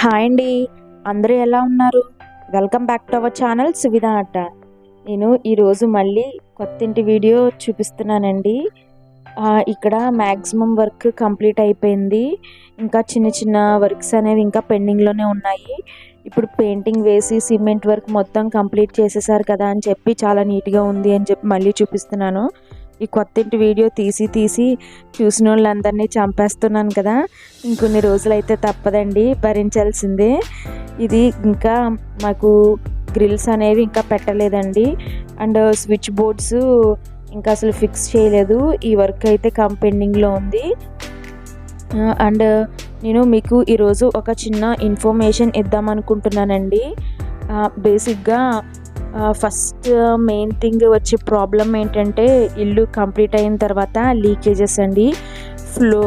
Hi అండి. అందరూ ఎలా ఉన్నారు? Welcome back to our channel Suvidha అట్ట నేను ఈరోజు మళ్ళీ కొత్త ఇంటి వీడియో చూపిస్తున్నానండి. ఇక్కడ మ్యాక్సిమం వర్క్ కంప్లీట్ అయిపోయింది. ఇంకా చిన్న చిన్న వర్క్స్ అనేవి ఇంకా పెండింగ్లోనే ఉన్నాయి. ఇప్పుడు పెయింటింగ్ వేసి సిమెంట్ వర్క్ మొత్తం కంప్లీట్ చేసేసారు కదా అని చెప్పి చాలా నీట్గా ఉంది అని చెప్పి మళ్ళీ చూపిస్తున్నాను. ఈ కొత్త ఇంటి వీడియో తీసి తీసి చూసిన వాళ్ళందరినీ చంపేస్తున్నాను కదా. ఇంకొన్ని రోజులైతే తప్పదండి భరించాల్సిందే. ఇది ఇంకా మాకు గ్రిల్స్ అనేవి ఇంకా పెట్టలేదండి. అండ్ స్విచ్ బోర్డ్స్ ఇంకా అసలు ఫిక్స్ చేయలేదు. ఈ వర్క్ అయితే కంపెండింగ్లో ఉంది. అండ్ నేను మీకు ఈరోజు ఒక చిన్న ఇన్ఫర్మేషన్ ఇద్దాం అనుకుంటున్నానండి బేసిక్గా ఫస్ట్ మెయిన్ థింగ్ వచ్చే ప్రాబ్లం ఏంటంటే ఇల్లు కంప్లీట్ అయిన తర్వాత లీకేజెస్ అండి. ఫ్లో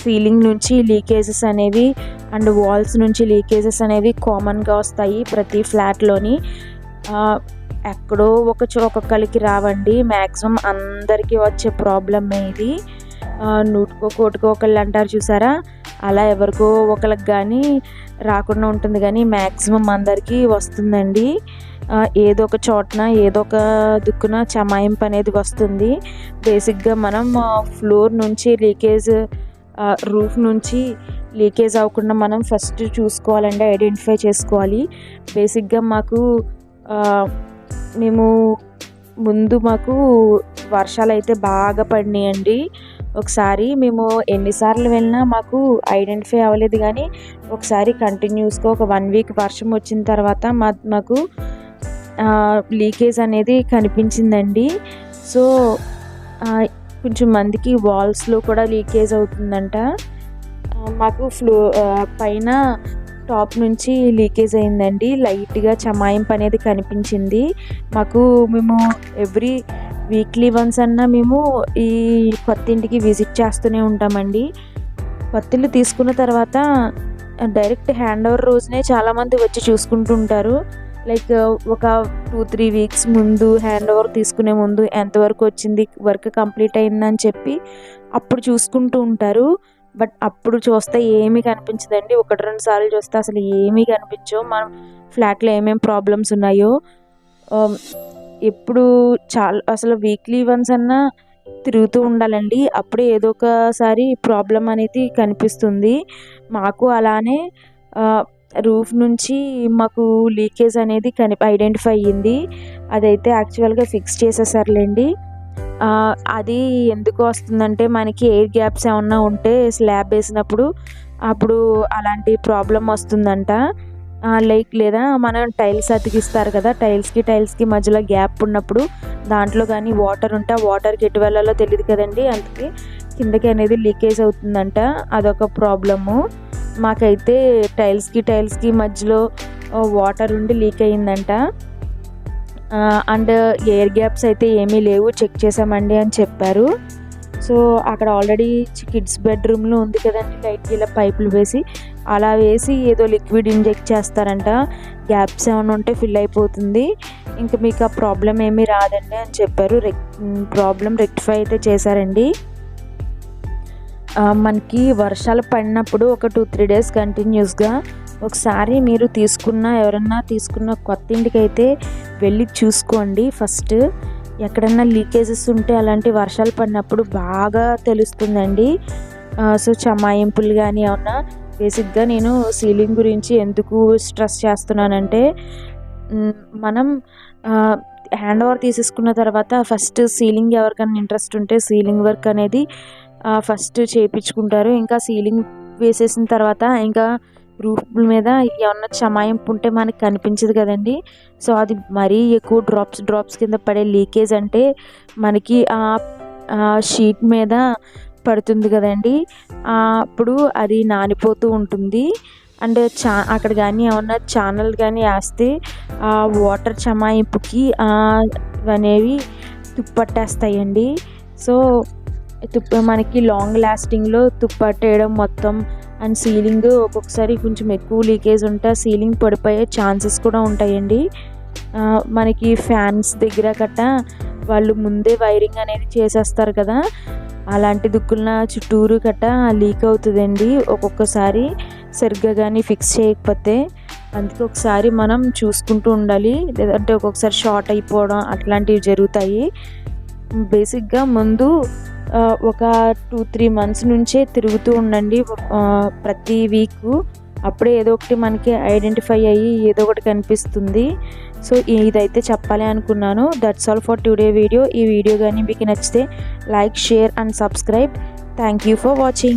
సీలింగ్ నుంచి లీకేజెస్ అనేవి అండ్ వాల్స్ నుంచి లీకేజెస్ అనేవి కామన్గా వస్తాయి ప్రతి ఫ్లాట్లోని ఎక్కడో ఒక చో ఒక్కొక్కరికి రావండి. మ్యాక్సిమం అందరికీ వచ్చే ప్రాబ్లమే ఇది నూటికో కోటికో ఒకళ్ళు అంటారు చూసారా? అలా ఎవరికో ఒకరికి కానీ రాకుండా ఉంటుంది కానీ మ్యాక్సిమం అందరికీ వస్తుందండి. ఏదో ఒక చోటన ఏదో ఒక దిక్కున చమాయింపు అనేది వస్తుంది. బేసిక్గా మనం ఫ్లోర్ నుంచి లీకేజ్ రూఫ్ నుంచి లీకేజ్ అవ్వకుండా మనం ఫస్ట్ చూసుకోవాలండి ఐడెంటిఫై చేసుకోవాలి. బేసిక్గా మాకు మేము ముందు మాకు వర్షాలు అయితే బాగా పడినాయండి. ఒకసారి మేము ఎన్నిసార్లు వెళ్ళినా మాకు ఐడెంటిఫై అవ్వలేదు కానీ ఒకసారి కంటిన్యూస్గా ఒక వన్ వీక్ వర్షం వచ్చిన తర్వాత మా మాకు లీకేజ్ అనేది కనిపించిందండి. సో కొంచెం మందికి వాల్స్లో కూడా లీకేజ్ అవుతుందంట. మాకు ఫ్లో పైన టాప్ నుంచి లీకేజ్ అయిందండి. లైట్గా చమాయింపు అనేది కనిపించింది. మాకు మేము ఎవ్రీ వీక్లీ వన్స్ అన్నా మేము ఈ కొత్త ఇంటికి విజిట్ చేస్తూనే ఉంటామండి. కొత్త తీసుకున్న తర్వాత డైరెక్ట్ హ్యాండ్ ఓవర్ రోజునే చాలామంది వచ్చి చూసుకుంటూ ఉంటారు లైక్ ఒక టూ త్రీ వీక్స్ ముందు హ్యాండ్ ఓవర్ తీసుకునే ముందు ఎంతవరకు వచ్చింది వర్క్ కంప్లీట్ అయిందని చెప్పి అప్పుడు చూసుకుంటూ ఉంటారు. బట్ అప్పుడు చూస్తే ఏమీ కనిపించదండి. ఒకటి రెండు సార్లు చూస్తే అసలు ఏమీ కనిపించవు. మనం ఫ్లాట్లో ఏమేమి ప్రాబ్లమ్స్ ఉన్నాయో ఎప్పుడు చాలా అసలు వీక్లీ వన్స్ అన్నా తిరుగుతూ ఉండాలండి. అప్పుడే ఏదో ఒకసారి ప్రాబ్లం అనేది కనిపిస్తుంది. మాకు అలానే రూఫ్ నుంచి మాకు లీకేజ్ అనేది కని ఐడెంటిఫై అయ్యింది. అదైతే యాక్చువల్గా ఫిక్స్ చేసేసారులేండి. అది ఎందుకు వస్తుందంటే మనకి ఎయిర్ గ్యాప్స్ ఏమన్నా ఉంటే స్లాబ్ వేసినప్పుడు అప్పుడు అలాంటి ప్రాబ్లం వస్తుందంట. లైక్ లేదా మనం టైల్స్ అతికిస్తారు కదా టైల్స్కి టైల్స్కి మధ్యలో గ్యాప్ ఉన్నప్పుడు దాంట్లో కానీ వాటర్ ఉంటే ఆ వాటర్కి ఎటు వెళ్ళాలో తెలియదు కదండి అందుకే కిందకి అనేది లీకేజ్ అవుతుందంట. అదొక ప్రాబ్లము. మాకైతే టైల్స్కి టైల్స్కి మధ్యలో వాటర్ ఉండి లీక్ అయ్యిందంట. అండ్ ఎయిర్ గ్యాప్స్ అయితే ఏమీ లేవు చెక్ చేసామండి అని చెప్పారు. సో అక్కడ ఆల్రెడీ కిడ్స్ బెడ్రూమ్లో ఉంది కదండి లైట్ ఇలా పైపులు వేసి అలా వేసి ఏదో లిక్విడ్ ఇంజెక్ట్ చేస్తారంట. గ్యాప్స్ ఏమైనా ఉంటే ఫిల్ అయిపోతుంది. ఇంకా మీకు ఆ ప్రాబ్లం ఏమీ రాదండి అని చెప్పారు. రెక్ ప్రాబ్లం రెక్టిఫై అయితే చేశారండి. మనకి వర్షాలు పడినప్పుడు ఒక టూ త్రీ డేస్ కంటిన్యూస్గా ఒకసారి మీరు తీసుకున్న ఎవరన్నా తీసుకున్న కొత్త ఇంటికి అయితే వెళ్ళి చూసుకోండి. ఫస్ట్ ఎక్కడన్నా లీకేజెస్ ఉంటే అలాంటి వర్షాలు పడినప్పుడు బాగా తెలుస్తుందండి. సో చమాయింపులు కానీ ఏమన్నా బేసిక్గా నేను సీలింగ్ గురించి ఎందుకు స్ట్రెస్ చేస్తున్నానంటే మనం హ్యాండ్ ఓవర్ తీసేసుకున్న తర్వాత ఫస్ట్ సీలింగ్ ఎవరికైనా ఇంట్రెస్ట్ ఉంటే సీలింగ్ వర్క్ అనేది ఫస్ట్ చేయించుకుంటారు ఇంకా సీలింగ్ వేసేసిన తర్వాత ఇంకా రూఫ్ మీద ఏమన్నా చమాయింపు ఉంటే మనకి కనిపించదు కదండి. సో అది మరీ ఎక్కువ డ్రాప్స్ డ్రాప్స్ కింద పడే లీకేజ్ అంటే మనకి ఆ షీట్ మీద పడుతుంది కదండి. అప్పుడు అది నానిపోతూ ఉంటుంది. అండ్ చా అక్కడ కానీ ఏమన్నా ఛానల్ కానీ వేస్తే ఆ వాటర్ చమాయింపుకి అనేవి తుప్పట్టేస్తాయండి. సో తుప్ప మనకి లాంగ్ లాస్టింగ్లో తుప్పట్టేయడం మొత్తం అండ్ సీలింగ్ ఒక్కొక్కసారి కొంచెం ఎక్కువ లీకేజ్ ఉంటే సీలింగ్ పడిపోయే ఛాన్సెస్ కూడా ఉంటాయండి. మనకి ఫ్యాన్స్ దగ్గర గట్ట వాళ్ళు ముందే వైరింగ్ అనేది చేసేస్తారు కదా. అలాంటి దుక్కుల చుట్టూరు గట్ట లీక్ అవుతుందండి. ఒక్కొక్కసారి సరిగ్గా కానీ ఫిక్స్ చేయకపోతే అందుకే ఒకసారి మనం చూసుకుంటూ ఉండాలి. లేదంటే ఒక్కొక్కసారి షార్ట్ అయిపోవడం అట్లాంటివి జరుగుతాయి. బేసిక్గా ముందు ఒక టూ త్రీ మంత్స్ నుంచే తిరుగుతూ ఉండండి. ప్రతి వీక్ అప్పుడే ఏదో ఒకటి మనకి ఐడెంటిఫై అయ్యి ఏదో ఒకటి కనిపిస్తుంది. సో ఇదైతే చెప్పాలి అనుకున్నాను. That's all for today video ఈ వీడియో కానీ మీకు నచ్చితే like share and subscribe thank you for watching